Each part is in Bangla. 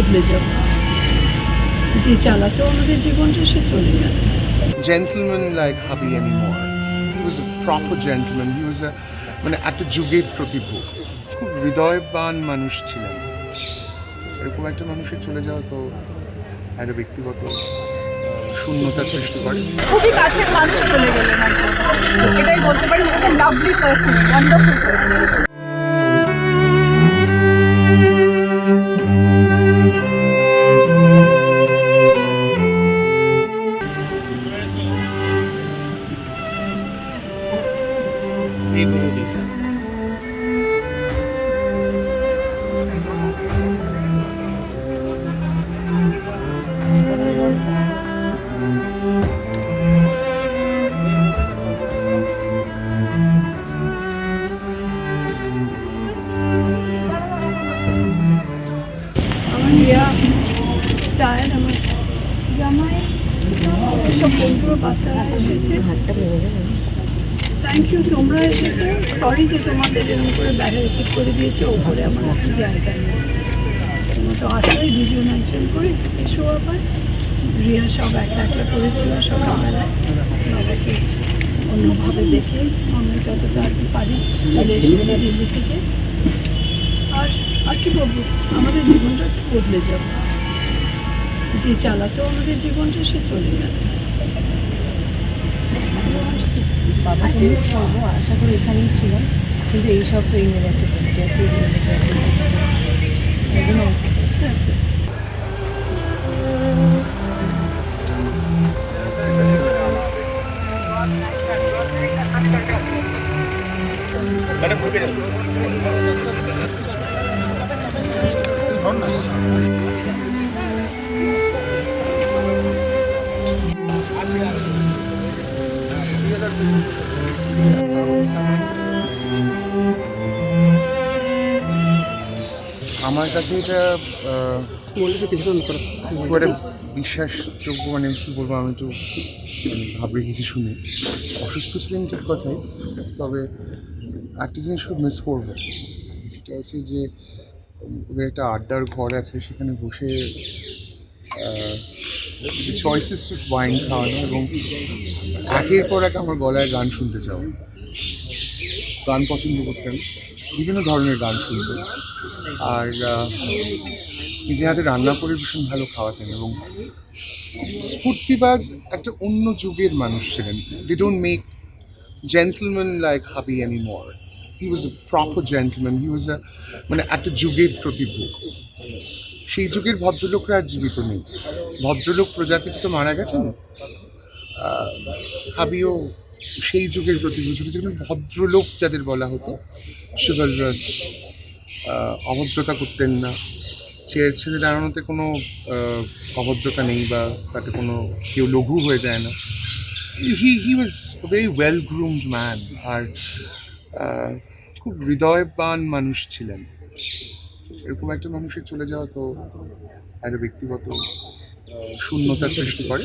বদলে যাব। যে চালাতো আমাদের জীবনটা সে চলে গেল। Gentleman like Hubby anymore. He was a proper gentleman. He was a মানে একটা যুগের প্রতিভু। খুব হৃদয়বান মানুষ ছিলেন। এরকম একটা মানুষের চলে যাওয়া তো একটা ব্যক্তিগত শূন্যতা সৃষ্টি করে। খুবই কাছের মানুষ চলে গেলেন। এটাই বলতে পারি he was a lovely person wonderful person চায়ের আমার জামাই, সব বন্ধুরা, বাচ্চারা এসেছে থ্যাংক ইউ তোমরা এসেছ। সরি যে তোমাদের এরকম করে ব্যারিকেড করে দিয়েছে, ওপরে আমার একটু জায়গা নেই। তোমরা তো আসোই দুজন একজন করে এসো আবার। রিয়া সব একটা একটা করেছিল সকালবেলায় বাবাকে অন্যভাবে দেখে আমরা যতটা আর কি পারি চলে এসেছি দিল্লি থেকে। আর আর কি বলব? আমাদের জীবনটা বদলে যাবে। যে চালাতো আমাদের জীবনটা সে চলে গেল। বাবাকে মিস করব আশা করি এখানেই ছিলাম। কিন্তু এইসব তো একটা ঠিক আছে। আমার কাছে এটা খুব একটা বিশ্বাসযোগ্য মানে কী বলব, আমি একটু ভাবরে গেছি শুনে। অসুস্থ ছিলেন ঠিক কথাই, তবে একটা জিনিস খুব মিস করব। সেটা হচ্ছে যে, ওদের একটা আড্ডার ঘর আছে, সেখানে বসে চয়েসেস ওয়াইন খাওয়ানো এবং একের পর এক আমার গলায় গান শুনতে চাও গান পছন্দ করতেন, বিভিন্ন ধরনের গান শুনতেন। আর নিজে হাতে রান্না করে ভীষণ ভালো খাওয়াতেন এবং স্ফূর্তিবাজ একটা অন্য যুগের মানুষ ছিলেন। They don't make gentleman like hubby any more he was a proper gentleman he was a মানে একটা যুগের প্রতিভু সেই যুগের ভদ্রলোকরা আর জীবিত নেই। ভদ্রলোক প্রজাতিটা তো মারা গেছেন। হাবিও সেই যুগের প্রতিভূ ছিল যেখানে ভদ্রলোক যাদের বলা হতো সুগলরাস অভদ্রতা করতেন না। চেয়ার ছেড়ে দাঁড়ানোতে কোনো অভদ্রতা নেই বা তাতে কোনো কেউ লঘু হয়ে যায় না। He he was very well groomed man আর খুব হৃদয়বান মানুষ ছিলেন। এরকম একটা মানুষের চলে যাওয়া তো একটা ব্যক্তিগত শূন্যতা সৃষ্টি করে।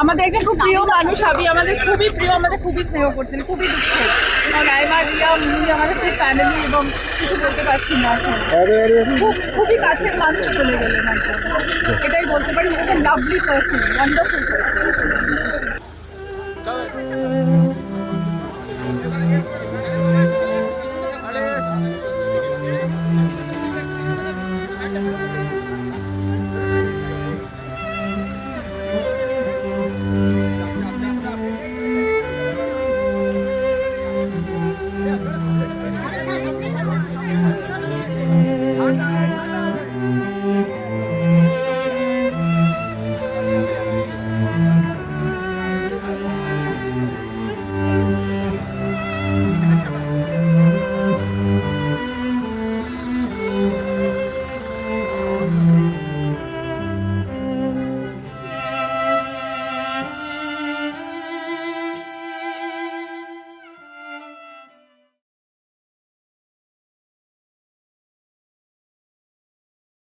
আমাদের একজন খুব প্রিয় মানুষ আমি আমাদের খুবই প্রিয় আমাদের খুবই স্নেহ করতেন খুবই দুঃখের কারণ আইমার রিয়া মুনি আমাদের খুব ফ্যামিলি এবং কিছু বলতে পারছি না। খুব খুবই কাছের মানুষ চলে গেলেন একজন। এটাই বলতে পারি লাভলি পার্সন ওয়ান্ডারফুল পার্সন